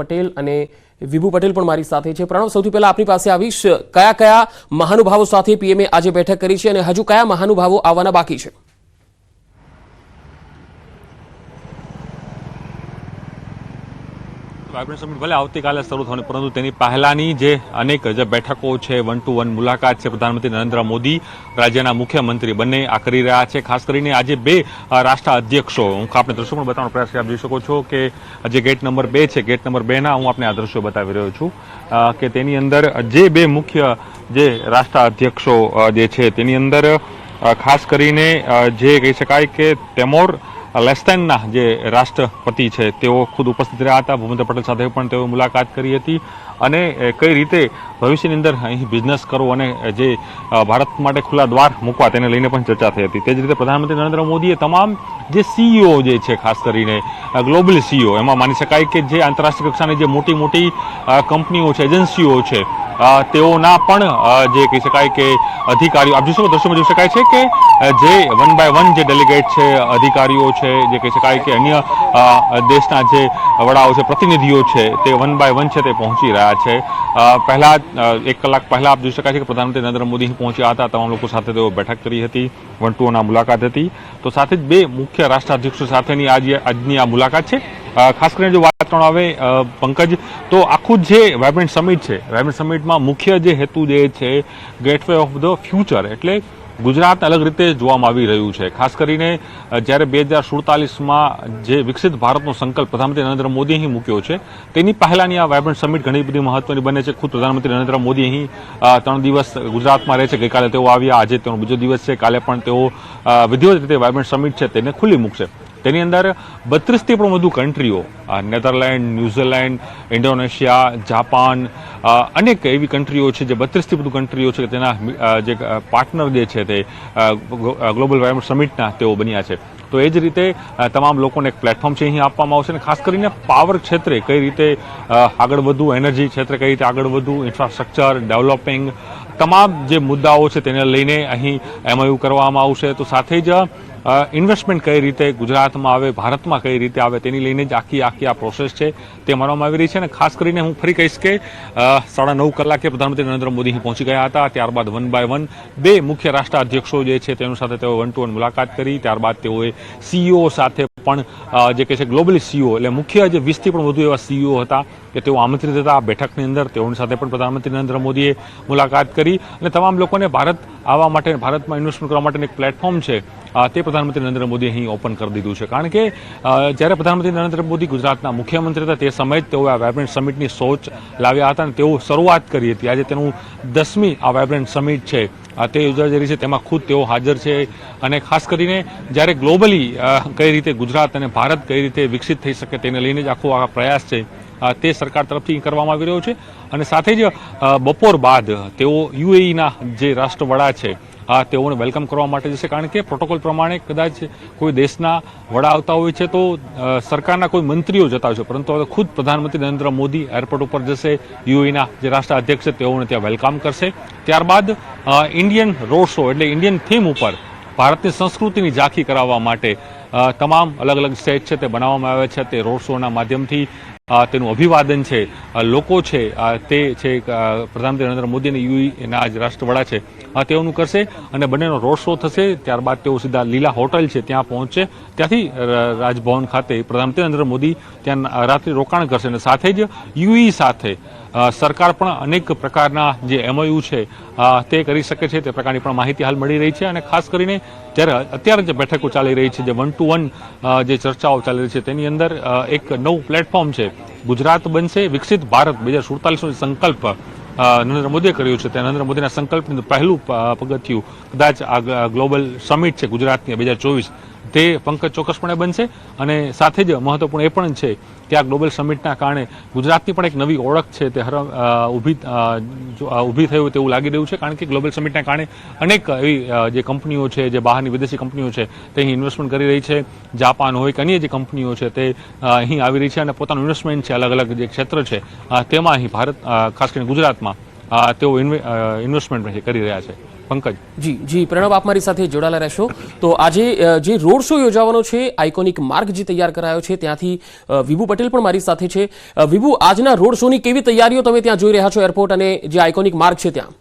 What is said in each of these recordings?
પટેલ અને વિભુ પટેલ પણ મારી સાથે છે. પ્રણવ, સૌથી પહેલા આપની પાસે આવીશ. કયા કયા મહાનુભાવો સાથે પીએમએ આજે બેઠક કરી છે અને હજુ કયા મહાનુભાવો આવવાના બાકી છે? વાઇબ્રન્ટ સમિટ ભલે આવતીકાલે શરૂ થવાની, પરંતુ તેની પહેલાની જે અનેક જે બેઠકો છે વન ટુ વન મુલાકાત છે પ્રધાનમંત્રી નરેન્દ્ર મોદી, રાજ્યના મુખ્યમંત્રી બંને આ કરી રહ્યા છે. ખાસ કરીને આજે બે રાષ્ટ્ર અધ્યક્ષો. હું આપણે દ્રશ્યો પણ બતાવવાનો પ્રયાસ આપ જોઈ શકો છો કે જે ગેટ નંબર બે છે ગેટ નંબર બેના હું આપને આ દ્રશ્યો બતાવી રહ્યો છું. કે તેની અંદર જે બે મુખ્ય જે રાષ્ટ્ર અધ્યક્ષો જે છે, તેની અંદર ખાસ કરીને જે કહી શકાય કે તેમોર લેસ્ટેનના જે રાષ્ટ્રપતિ છે, તેઓ ખુદ ઉપસ્થિત રહ્યા હતા. ભૂપેન્દ્ર પટેલ સાથે પણ તેઓ મુલાકાત કરી હતી. અને કઈ રીતે ભવિષ્યની અંદર અહીં બિઝનેસ કરવો અને જે ભારત માટે ખુલ્લા દ્વાર મૂકવા તેને લઈને પણ ચર્ચા થઈ હતી. તે જ રીતે પ્રધાનમંત્રી નરેન્દ્ર મોદીએ તમામ જે સીઈઓ જે છે, ખાસ કરીને ગ્લોબલ સીઈઓ એમાં માની શકાય કે જે આંતરરાષ્ટ્રીય કક્ષાની જે મોટી મોટી કંપનીઓ છે, એજન્સીઓ છે તેઓના પણ જે કહી શકાય કે અધિકારીઓ, આપ જોશો દ્રશ્યમાં જોઈ શકાય છે કે જે વન બાય વન જે ડેલિગેટ છે, અધિકારીઓ છે, જે કહી શકાય કે અન્ય દેશના જે વડાઓ છે, પ્રતિનિધિઓ છે, તે વન બાય વન છે તે પહોંચી રહ્યા છે. પહેલાં એક કલાક પહેલા આપ જોઈ શકાય છે કે પ્રધાનમંત્રી નરેન્દ્ર મોદી પહોંચ્યા હતા, તમામ લોકો સાથે તેઓ બેઠક કરી હતી વન ટુઓના મુલાકાત હતી. તો સાથે જ બે મુખ્ય રાષ્ટ્રાધ્યક્ષો સાથેની આજે, આજની આ મુલાકાત છે. ખાસ કરીને જો વાત કરવામાં આવે પંકજ, તો આખું જે વાઇબ્રન્ટ સમિટ છે વાઇબ્રન્ટ સમિટમાં મુખ્ય જે હેતુ જે છે ગેટવે ઓફ ધ ફ્યુચર એટલે ગુજરાત અલગ રીતે જોવામાં આવી રહ્યું છે. ખાસ કરીને જ્યારે બે હજાર સુડતાલીસમાં જે વિકસિત ભારતનો સંકલ્પ પ્રધાનમંત્રી નરેન્દ્ર મોદી અહીં મૂક્યો છે, તેની પહેલાની આ વાઇબ્રન્ટ સમિટ ઘણી બધી મહત્વની બને છે. ખુદ પ્રધાનમંત્રી નરેન્દ્ર મોદી અહીં ત્રણ દિવસ ગુજરાતમાં રહે છે. ગઈકાલે તેઓ આવ્યા, આજે તેનો બીજો દિવસ છે. કાલે પણ તેઓ વિધિવત રીતે વાઇબ્રન્ટ સમિટ છે, તેને ખુલ્લી મૂકશે. તેની અંદર બત્રીસથી પણ વધુ કન્ટ્રીઓ Netherland, New Zealand, Indonesia, Japan અનેક એવી કન્ટ્રીઓ છે જે બત્રીસથી વધુ કન્ટ્રીઓ છે તેના જે પાર્ટનર જે છે તે ગ્લોબલ વાઇબ્રન્ટ સમિટના તેઓ બન્યા છે. તો એ જ રીતે તમામ લોકોને એક પ્લેટફોર્મ છે અહીં આપવામાં આવશે અને ખાસ કરીને પાવર ક્ષેત્રે કઈ રીતે આગળ વધવું, એનર્જી ક્ષેત્રે કઈ રીતે આગળ વધવું, ઇન્ફ્રાસ્ટ્રક્ચર, ડેવલપિંગ, તમામ જે મુદ્દાઓ છે તેને લઈને અહીં એમઓયુ કરવામાં આવશે. તો સાથે જ ઇન્વેસ્ટમેન્ટ કઈ રીતે ગુજરાતમાં આવે, ભારતમાં કઈ રીતે આવે, તેની લઈને જ આખી આખી આ પ્રોસેસ છે. તે માનવામાં આવી રહી છે અને ખાસ કરીને હું ફરી કહીશ કે સાડા નવ કલાકે પ્રધાનમંત્રી નરેન્દ્ર મોદી પહોંચી ગયા હતા. ત્યારબાદ વન બાય વન બે મુખ્ય રાષ્ટ્રાધ્યક્ષો જે છે તેની સાથે તેઓ વન ટુ વન મુલાકાત કરી. ત્યારબાદ તેઓએ સીઈઓ સાથે પણ જે કહે છે ગ્લોબલી સીઈઓ એટલે મુખ્ય જે વીસથી પણ વધુ એવા સીઈઓ હતા કે તેઓ આમંત્રિત હતા. આ બેઠકની અંદર તેઓની સાથે પણ પ્રધાનમંત્રી નરેન્દ્ર મોદીએ મુલાકાત કરી. અને તમામ લોકોને ભારત આવવા માટે, ભારતમાં ઇન્વેસ્ટમેન્ટ કરવા માટેનું એક પ્લેટફોર્મ છે. તે પ્રધાનમંત્રી નરેન્દ્ર મોદીએ અહીં ઓપન કરી દીધું છે. કારણ કે જ્યારે પ્રધાનમંત્રી નરેન્દ્ર મોદી ગુજરાતના મુખ્યમંત્રી હતા, તે સમયે તેઓ આ વાયબ્રન્ટ સમિટની સોચ લાવ્યા હતા અને તેઓ શરૂઆત કરી હતી. આજે તેનું દસમી આ વાયબ્રન્ટ સમિટ છે. તે યોજાઈ રહી છે, તેમાં ખુદ તેઓ હાજર છે અને ખાસ કરીને જ્યારે ગ્લોબલી કઈ રીતે ગુજરાત અને ભારત કઈ રીતે વિકસિત થઈ શકે તેને લઈને જ આખો આ પ્રયાસ છે. તે સરકાર તરફથી કરવામાં આવી રહ્યો છે. અને સાથે જ બપોર બાદ તેઓ યુએઈના જે રાષ્ટ્રવડા છે, આ તેઓને વેલકમ કરવા માટે જશે. કારણ કે પ્રોટોકોલ પ્રમાણે કદાચ કોઈ દેશના વડા આવતા હોય છે તો સરકારના કોઈ મંત્રીઓ જતા હોય છે. પરંતુ હવે ખુદ પ્રધાનમંત્રી નરેન્દ્ર મોદી એરપોર્ટ ઉપર જશે, યુએઈના જે રાષ્ટ્ર અધ્યક્ષ છે તેઓને ત્યાં વેલકમ કરશે. ત્યારબાદ ઇન્ડિયન રોડ શો એટલે ઇન્ડિયન થીમ ઉપર ભારતની સંસ્કૃતિની ઝાંખી કરાવવા માટે તમામ અલગ અલગ સ્ટેજ છે તે બનાવવામાં આવે છે. તે રોડ શોના માધ્યમથી તેનું અભિવાદન છે. લોકો છે તે છે પ્રધાનમંત્રી નરેન્દ્ર મોદી અને યુએના આજ રાષ્ટ્રવડા છે. તેઓનું કરશે અને બંનેનો રોડ શો થશે. ત્યારબાદ તેઓ સીધા લીલા હોટલ છે, ત્યાં પહોંચશે. ત્યાંથી રાજભવન ખાતે પ્રધાનમંત્રી નરેન્દ્ર મોદી ત્યાં રાત્રિ રોકાણ કરશે અને સાથે જ યુઈ સાથે સરકાર પણ અનેક પ્રકારના જે એમઓયુ છે તે કરી શકે છે, તે પ્રકારની પણ માહિતી હાલ મળી રહી છે અને ખાસ કરીને જ્યારે અત્યારે જે બેઠકો ચાલી રહી છે, જે વન ટુ વન જે ચર્ચાઓ ચાલી રહી છે, તેની અંદર એક નવું પ્લેટફોર્મ છે, ગુજરાત બનશે વિકસિત ભારત, બે હજાર સુડતાલીસનો સંકલ્પ નરેન્દ્ર મોદીએ કર્યું છે, તે નરેન્દ્ર મોદીના સંકલ્પનું પહેલું પગથિયું કદાચ આ ગ્લોબલ સમિટ છે ગુજરાતની, બે હજાર ચોવીસ તે પંકજ ચોક્કસપણે બનશે અને સાથે જ મહત્વપૂર્ણ એ પણ છે કે આ ગ્લોબલ સમિટના કારણે ગુજરાતની પણ એક નવી ઓળખ છે તે હર ઊભી ઊભી થયું તેવું લાગી રહ્યું છે કારણ કે ગ્લોબલ સમિટના કારણે અનેક એવી જે કંપનીઓ છે, જે બહારની વિદેશી કંપનીઓ છે તે અહીં ઇન્વેસ્ટમેન્ટ કરી રહી છે. જાપાન હોય કે અન્ય જે કંપનીઓ છે તે અહીં આવી રહી છે અને પોતાનું ઇન્વેસ્ટમેન્ટ છે, અલગ અલગ જે ક્ષેત્ર છે તેમાં અહીં ભારત ખાસ કરીને ગુજરાતમાં તેઓ ઇન્વે- ઇન્વેસ્ટમેન્ટ કરી રહ્યા છે. પંકજ. જી જી, પ્રણવ આપ મારી સાથે જોડાયેલા રહેશો. તો આજે જે રોડ શો યોજાવાનો છે આઇકોનિક માર્ગ જે તૈયાર કરાયો છે, ત્યાંથી વિભુ પટેલ પણ મારી સાથે છે. વિભુ, આજના રોડ શોની કેવી તૈયારીઓ તમે ત્યાં જોઈ રહ્યા છો એરપોર્ટ અને જે આઇકોનિક માર્ગ છે ત્યાં?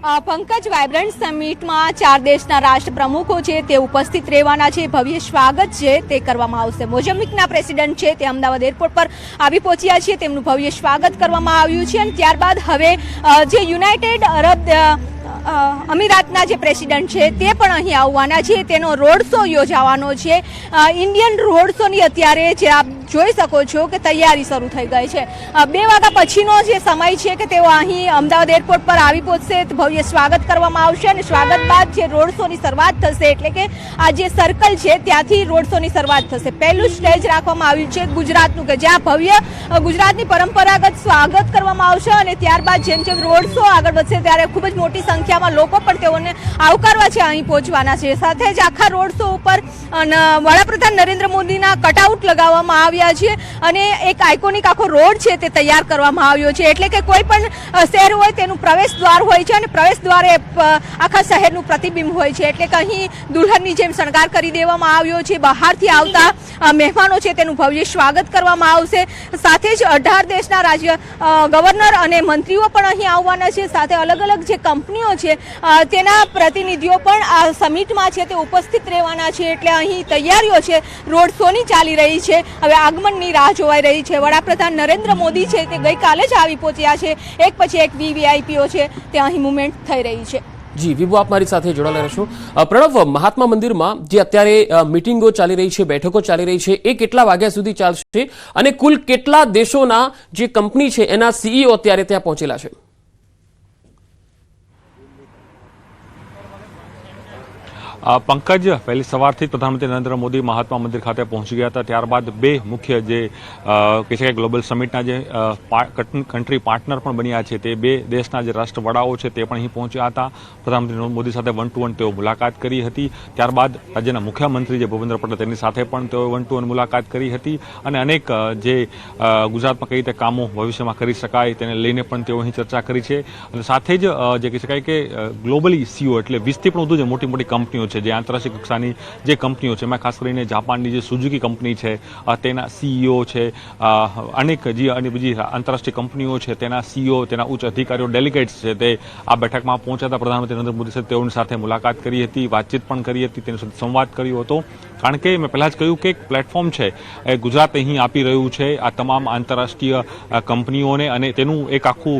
પંકજ વાઇબ્રન્ટ સમિટમાં ચાર દેશના રાષ્ટ્ર પ્રમુખો છે, તે ઉપસ્થિત રહેવાના છે. ભવ્ય સ્વાગત છે, તે કરવામાં આવશે. મોઝમ્બિકના પ્રેસિડેન્ટ છે, તે અમદાવાદ એરપોર્ટ પર આવી પહોંચ્યા છે. તેમનું ભવ્ય સ્વાગત કરવામાં આવ્યું છે અને ત્યારબાદ હવે જે યુનાઇટેડ અરબ અમીરાતના જે પ્રેસિડેન્ટ છે, તે પણ અહીં આવવાના છે. તેનો રોડ શો યોજાવાનો છે. ઇન્ડિયન રોડ શોની અત્યારે જે આપ જોઈ શકો છો કે તૈયારી શરૂ થઈ ગઈ છે. બે વાગ્યા પછીનો જે સમય છે કે તેઓ અહીં અમદાવાદ એરપોર્ટ પર આવી પહોંચશે ભવ્ય સ્વાગત કરવામાં આવશે અને સ્વાગત બાદ જે રોડ શોની શરૂઆત થશે, એટલે કે આ જે સર્કલ છે, ત્યાંથી રોડ શોની શરૂઆત થશે. પહેલું સ્ટેજ રાખવામાં આવ્યું છે ગુજરાતનું કે જ્યાં ભવ્ય ગુજરાતની પરંપરાગત સ્વાગત કરવામાં આવશે અને ત્યારબાદ જેમ જેમ રોડ શો આગળ વધશે, ત્યારે ખૂબ જ મોટી સંખ્યામાં લોકો પણ તેઓને આવકારવા છે અહીં પહોંચવાના છે. સાથે જ આખા રોડ શો ઉપર વડાપ્રધાન નરેન્દ્ર મોદીના કટઆઉટ લગાવવામાં આવ્યા છે અને એક આઇકોનિક આખો રોડ છે તે તૈયાર કરવામાં આવ્યો છે. એટલે કે કોઈ પણ શહેર હોય તેનું પ્રવેશ દ્વાર હોય છે અને પ્રવેશ દ્વારે આખા શહેરનું પ્રતિબિંબ હોય છે. એટલે કે અહીં દુલ્હનની જેમ શણગાર કરી દેવામાં આવ્યો છે. બહારથી આવતા મહેમાનો છે તેનું ભવ્ય સ્વાગત કરવામાં આવશે. સાથે જ અઢાર દેશના રાજ્ય ગવર્નર અને મંત્રીઓ પણ અહીં આવવાના છે. સાથે અલગ અલગ જે કંપનીઓ છે તેના પ્રતિનિધિઓ પણ આ સમિટમાં છે તે ઉપસ્થિત રહેવાના છે. એટલે અહીં તૈયારીઓ છે. રોડ શોની ચાલી રહી છે. હવે આગમનની રાહ જોવાઈ રહી છે. વડાપ્રધાન નરેન્દ્ર મોદી છે તે ગઈકાલે જ આવી પહોંચ્યા છે. એક પછી એક વીવીઆઈપીઓ છે તે અહીં મુવમેન્ટ થઈ રહી છે. જી, વિભુ, આપ મારી સાથે જોડાયેલા રહેશો. પ્રણવ, મહાત્મા મંદિરમાં જે અત્યારે મિટિંગો ચાલી રહી છે, બેઠકો ચાલી રહી છે, એ કેટલા વાગ્યા સુધી ચાલશે અને કુલ કેટલા દેશોના જે કંપની છે એના સીઈઓ અત્યારે ત્યાં પહોંચેલા છે? પંકજ પહેલી સવારથી જ પ્રધાનમંત્રી નરેન્દ્ર મોદી મહાત્મા મંદિર ખાતે પહોંચી ગયા હતા. ત્યારબાદ બે મુખ્ય જે કહી શકાય ગ્લોબલ સમિટના જે કન્ટ્રી પાર્ટનર પણ બન્યા છે તે બે દેશના જે રાષ્ટ્રવડાઓ છે તે પણ અહીં પહોંચ્યા હતા. પ્રધાનમંત્રી મોદી સાથે વન ટુ વન તેઓ મુલાકાત કરી હતી. ત્યારબાદ રાજ્યના મુખ્યમંત્રી જે ભૂપેન્દ્ર પટેલ તેની સાથે પણ તેઓ વન ટુ વન મુલાકાત કરી હતી અને અનેક જે ગુજરાતમાં કઈ રીતે કામો ભવિષ્યમાં કરી શકાય તેને લઈને પણ તેઓ અહીં ચર્ચા કરી છે. અને સાથે જ જે કહી શકાય કે ગ્લોબલી સીઓ એટલે વીસથી પણ વધુ જે મોટી મોટી કંપનીઓ છે, જે આંતરરાષ્ટ્રીય કક્ષાની જે કંપનીઓ છે, એમાં ખાસ કરીને જાપાનની જે સુઝુકી કંપની છે તેના સીઈઓ છે અનેક જે અને બીજી આંતરરાષ્ટ્રીય કંપનીઓ છે, તેના સીઈઓ તેના ઉચ્ચ અધિકારીઓ ડેલિગેટ્સ છે, તે આ બેઠકમાં પહોંચ્યા હતા. પ્રધાનમંત્રી નરેન્દ્ર મોદી સાથે તેઓની સાથે મુલાકાત કરી હતી, વાતચીત પણ કરી હતી, તેની સાથે સંવાદ કર્યો હતો. કારણ કે મેં પહેલાં જ કહ્યું કે એક પ્લેટફોર્મ છે, એ ગુજરાત અહીં આપી રહ્યું છે, આ તમામ આંતરરાષ્ટ્રીય કંપનીઓને અને તેનું એક આખું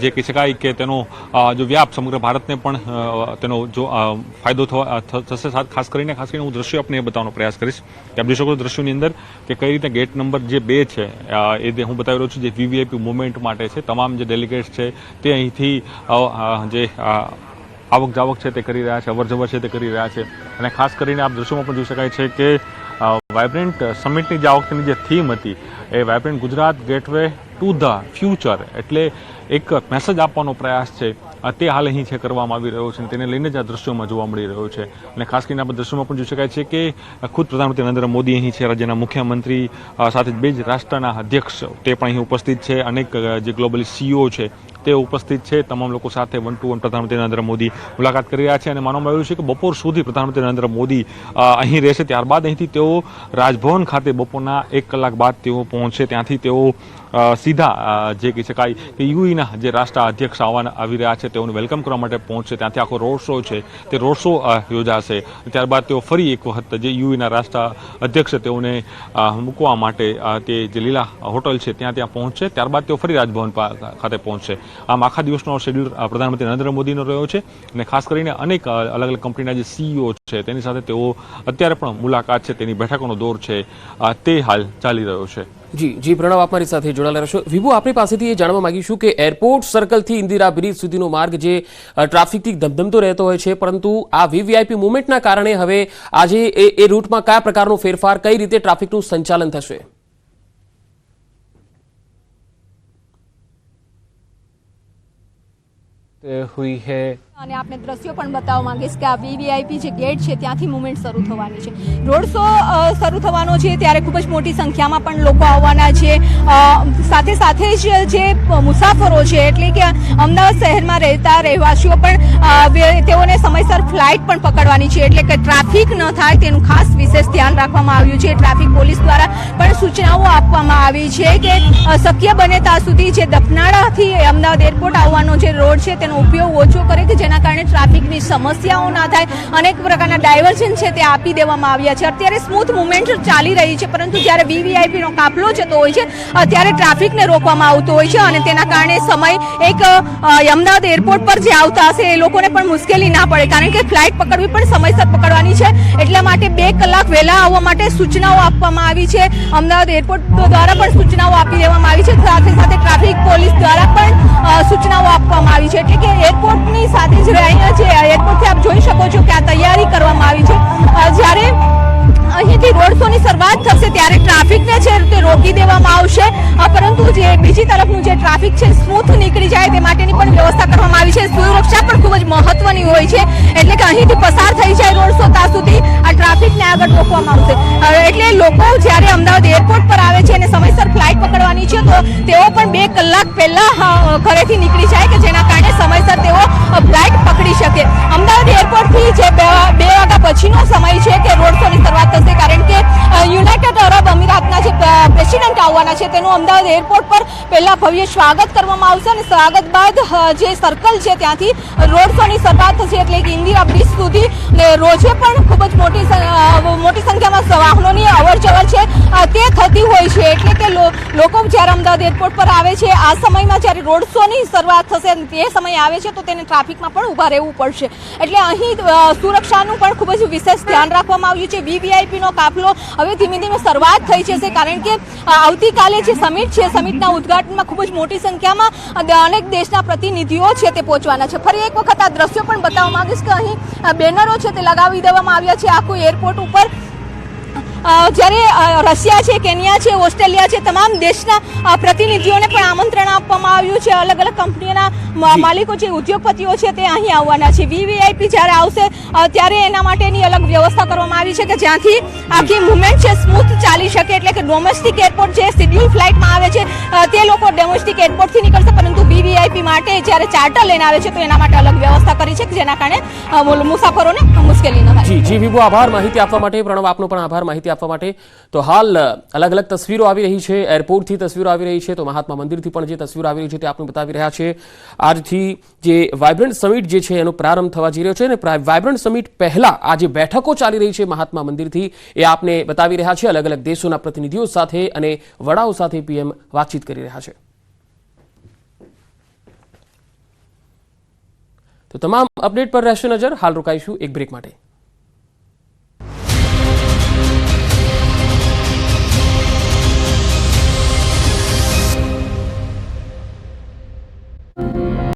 જે કહી શકાય કે તેનો જો વ્યાપ સમગ્ર ભારતને પણ તેનો જો ફાયદો થવા થશે. ખાસ કરીને ખાસ કરીને હું દ્રશ્યો આપને એ બતાવવાનો પ્રયાસ કરીશ કે આપ જોઈ શકો દ્રશ્યોની અંદર કે કઈ રીતે ગેટ નંબર જે બે છે એ હું બતાવી રહ્યો છું જે વીવીઆઈપી મુવમેન્ટ માટે છે, તમામ જે ડેલિગેટ્સ છે, તે અહીંથી જે આવક જાવક છે તે કરી રહ્યા છે, અવરજવર છે તે કરી રહ્યા છે. અને ખાસ કરીને આપ દ્રશ્યોમાં પણ જોઈ શકાય છે કે વાઇબ્રન્ટ સમિટની જે આ વખતેની જે થીમ હતી, એ vibrant Gujarat gateway to the future એટલે એક મેસેજ આપવાનો પ્રયાસ છે. તે હાલ અહીં છે કરવામાં આવી રહ્યો છે અને તેને લઈને જ આ દ્રશ્યોમાં જોવા મળી રહ્યો છે. અને ખાસ કરીને આપણે દ્રશ્યોમાં પણ જોઈ શકાય છે કે ખુદ પ્રધાનમંત્રી નરેન્દ્ર મોદી અહીં છે, રાજ્યના મુખ્યમંત્રી સાથે બે જ રાષ્ટ્રના અધ્યક્ષ તે પણ અહીં ઉપસ્થિત છે. અનેક જે ગ્લોબલ સીઈઓ છે તે ઉપસ્થિત છે. તમામ લોકો સાથે વન ટુ વન પ્રધાનમંત્રી નરેન્દ્ર મોદી મુલાકાત કરી રહ્યા છે અને માનવામાં આવ્યું છે કે બપોર સુધી પ્રધાનમંત્રી નરેન્દ્ર મોદી અહીં રહેશે. ત્યારબાદ અહીંથી તેઓ રાજભવન ખાતે બપોરના એક કલાક બાદ તેઓ પહોંચશે. ત્યાંથી તેઓ સીધા જે કહી શકાય કે યુઈના જે રાષ્ટ્ર અધ્યક્ષ આવવાના આવી રહ્યા છે તેઓને વેલકમ કરવા માટે પહોંચશે. ત્યાંથી આખો રોડ શો છે તે રોડ શો યોજાશે. ત્યારબાદ તેઓ ફરી એક વખત જે યુઈના રાષ્ટ્ર અધ્યક્ષ તેઓને મૂકવા માટે તે જે લીલા હોટલ છે ત્યાં ત્યાં પહોંચશે. ત્યારબાદ તેઓ ફરી રાજભવન ખાતે પહોંચશે. આમ આખા દિવસનો શેડ્યુલ પ્રધાનમંત્રી નરેન્દ્ર મોદીનો રહ્યો છે અને ખાસ કરીને અનેક અલગ અલગ કંપનીના જે સીઈઓ છે, તેની સાથે તેઓ અત્યારે પણ મુલાકાત છે, તેની બેઠકોનો દોર છે. તે હાલ ચાલી રહ્યો છે. જી જી, પ્રણવ આપ સાથે જોડાયેલા રહેશો. વિભુ, આપણી પાસેથી એ જાણવા માગીશું કે એરપોર્ટ સર્કલથી ઇન્દિરા બ્રિજ સુધીનો માર્ગ જે ટ્રાફિકથી ધમધમતો રહેતો હોય છે, પરંતુ આ વીવીઆઈપી મુવમેન્ટના કારણે હવે આજે એ રૂટમાં કયા પ્રકારનો ફેરફાર, કઈ રીતે ટ્રાફિકનું સંચાલન થશે? हुई है અને આપણે દ્રશ્યો પણ બતાવવા માંગીશ કે આ વીવીઆઈપી જે ગેટ છે ત્યાંથી મુવમેન્ટ શરૂ થવાની છે. રોડ શો શરૂ થવાનો છે ત્યારે ખૂબ જ મોટી સંખ્યામાં પણ લોકો આવવાના છે. સાથે સાથે જ જે મુસાફરો છે, એટલે કે અમદાવાદ શહેરમાં રહેતા રહેવાસીઓ પણ તેઓને સમયસર ફ્લાઇટ પણ પકડવાની છે. એટલે કે ટ્રાફિક ન થાય તેનું ખાસ વિશેષ ધ્યાન રાખવામાં આવ્યું છે. ટ્રાફિક પોલીસ દ્વારા પણ સૂચનાઓ આપવામાં આવી છે કે શક્ય બને ત્યાં સુધી જે દફનાળાથી અમદાવાદ એરપોર્ટ આવવાનો જે રોડ છે, તેનો ઉપયોગ ઓછો કરે કે જેના કારણે ટ્રાફિકની સમસ્યાઓ ના થાય, અનેક પ્રકારના ડાયવર્ઝન છે તે આપી દેવામાં આવ્યા છે. અત્યારે સ્મૂથ મુવમેન્ટ ચાલી રહી છે, પરંતુ જ્યારે વીવીઆઈપીનો કાફલો જતો હોય છે, અત્યારે ત્યારે ટ્રાફિકને રોકવામાં આવતો હોય છે અને તેના કારણે સમય એક અમદાવાદ એરપોર્ટ પર જે આવતા હશે એ લોકોને પણ મુશ્કેલી ના પડે, કારણ કે ફ્લાઇટ પકડવી પણ સમયસર પકડવાની છે. એટલા માટે બે કલાક વહેલા આવવા માટે સૂચનાઓ આપવામાં આવી છે. અમદાવાદ એરપોર્ટ દ્વારા પણ સૂચનાઓ આપી દેવામાં આવી છે. સાથે સાથે ટ્રાફિક પોલીસ દ્વારા પણ સૂચનાઓ આપવામાં આવી છે. એટલે કે એરપોર્ટની સાથે જ રોકી દેવામાં આવશે. પરંતુ જે બીજી તરફનું જે ટ્રાફિક છે, સ્મૂથ નીકળી જાય તે માટેની પણ વ્યવસ્થા કરવામાં આવી છે. સુરક્ષા પણ ખૂબ જ મહત્વની હોય છે. એટલે કે અહીંથી પસાર થઈ જાય રોડ સો સુધી આ ટ્રાફિકને આગળ રોકવામાં આવશે. એટલે લોકો જ્યારે અમદાવાદ એરપોર્ટ પર આવે છે અને સમયસર ફ્લાઇટ પકડવાની છે, તો તેઓ પણ બે કલાક પહેલા ઘરેથી નીકળી જાય કે જેના કારણે સમયસર તેઓ ફ્લાઇટ પકડી શકે. અમદાવાદ એરપોર્ટથી જે બે વાગ્યા પછીનો સમય છે કે રોડ શોની શરૂઆત થશે, કારણ કે યુનાઇટેડ અરબ અમીરાતના જે પ્રેસિડેન્ટ આવવાના છે. તેનું અમદાવાદ એરપોર્ટ પર પહેલા ભવ્ય સ્વાગત કરવામાં આવશે અને સ્વાગત બાદ જે સર્કલ છે ત્યાંથી રોડ શોની શરૂઆત થશે એટલે કે ઇન્દિરા બ્રિજ સુધી. રોજે પણ ખૂબ જ મોટી મોટી સંખ્યામાં વાહનોની અવર છે. તે થતી હોય છે એટલે કે લોકો અમદાવાદ એરપોર્ટ પર આવે છે. આ સમયમાં જ્યારે રોડ શોની શરૂઆત થશે તે સમયે આવે છે, તો તેને ટ્રાફિકમાં પણ ઊભા રહેવું પડશે. એટલે અહીં સુરક્ષાનું પણ ખૂબ જ વિશેષ ધ્યાન રાખવામાં આવ્યું છે. વીવીઆઈપીનો કાફલો હવે ધીમે ધીમે શરૂઆત થઈ જશે કારણ કે આવતીકાલે જે સમિટ છે, સમિટના ઉદ્ઘાટનમાં ખૂબ જ મોટી સંખ્યામાં અનેક દેશના પ્રતિનિધિઓ છે તે પહોંચવાના છે. ફરી એક વખત આ દ્રશ્યો પણ બતાવવા માંગીશ કે અહીં બેનરો છે તે લગાવી દેવામાં આવ્યા છે. આખું એરપોર્ટ ઉપર જ્યારે રશિયા છે કેન્યા છે ઓસ્ટ્રેલિયા છે તમામ દેશના પ્રતિનિધિઓને પણ આમંત્રણ આપવામાં આવ્યું છે. અલગ અલગ કંપનીઓના માલિકો છે ઉદ્યોગપતિઓ છે તે અહીં આવવાના છે. વીવીઆઈપી જ્યારે આવશે ત્યારે એના માટેની અલગ વ્યવસ્થા કરવામાં આવી છે કે જ્યાંથી આખી મુવમેન્ટ છે સ્મૂથ ચાલી શકે એટલે કે ડોમેસ્ટિક એરપોર્ટ જે શિડ્યુલ ફ્લાઇટમાં આવે છે તે લોકો ડોમેસ્ટિક એરપોર્ટથી નીકળશે. પરંતુ વીવીઆઈપી માટે જ્યારે ચાર્ટર લઈને આવે છે તો એના માટે અલગ વ્યવસ્થા કરી છે કે જેના કારણે મુસાફરોને મુશ્કેલી ન થાય. જી જી વિભુ આભાર. માહિતી આપવા માટે પ્રણવ આપનો પણ આભાર. માહિતી આપવા માટે. તો હાલ અલગ અલગ તસવીરો આવી રહી છે. એરપોર્ટથી તસવીરો આવી રહી છે. તો મહાત્મા મંદિરથી પણ જે તસવીરો આવી રહી છે તે આપણે બતાવી રહ્યા છે. આજથી જે વાઇબ્રન્ટ સમિટ જે છે એનો પ્રારંભ થવા જઈ રહ્યો છે અને વાઇબ્રન્ટ સમિટ પહેલા આ જે બેઠકો ચાલી રહી છે મહાત્મા મંદિરથી એ આપને બતાવી રહ્યા છે. અલગ અલગ દેશોના પ્રતિનિધિઓ સાથે અને વડાઓ સાથે પીએમ વાતચીત કરી રહ્યા છે. તો તમામ અપડેટ પર રહેશે નજર. હાલ રોકાઈશું એક બ્રેક માટે.